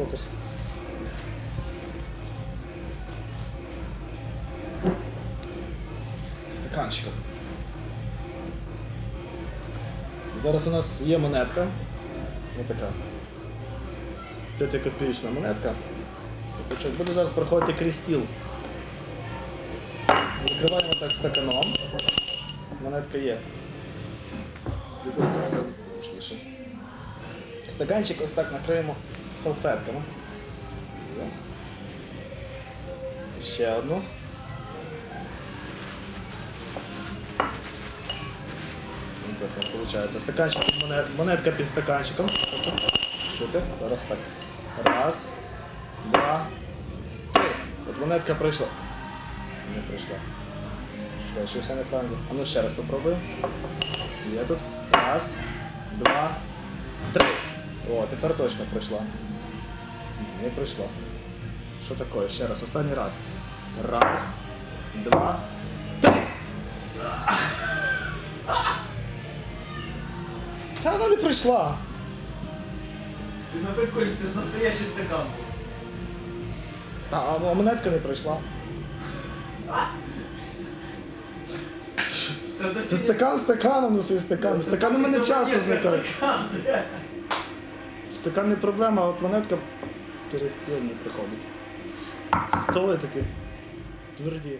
фокус. Стаканчиком. Зараз у нас є монетка. Ось така. П'ятикопійчна монетка. Буде зараз проходити крізь стіл. Відкриваємо так стаканом. Монетка є. Стаканчик ось так накриємо салфетками. Ще одну. Так виходить. Стаканчик, під монет, монетка під стаканчиком. Чути? Зараз так. Раз, два, три. От монетка пройшла. Не пройшла. Чекай, щось я неправильно. А ну ще раз попробуємо. Є тут. Раз, два, три. О, тепер точно пройшла. Не пройшла. Що таке? Ще раз, останній раз. Раз, два, три. Та вона не пройшла. Ти на приколі, це ж настоящий стакан. А, а монетка не пройшла. Це стакан стаканом, ну свій стакан. Стакан у мене часто зникає. Стакан не проблема, от монетка через стіл приходить. Столи такі тверді.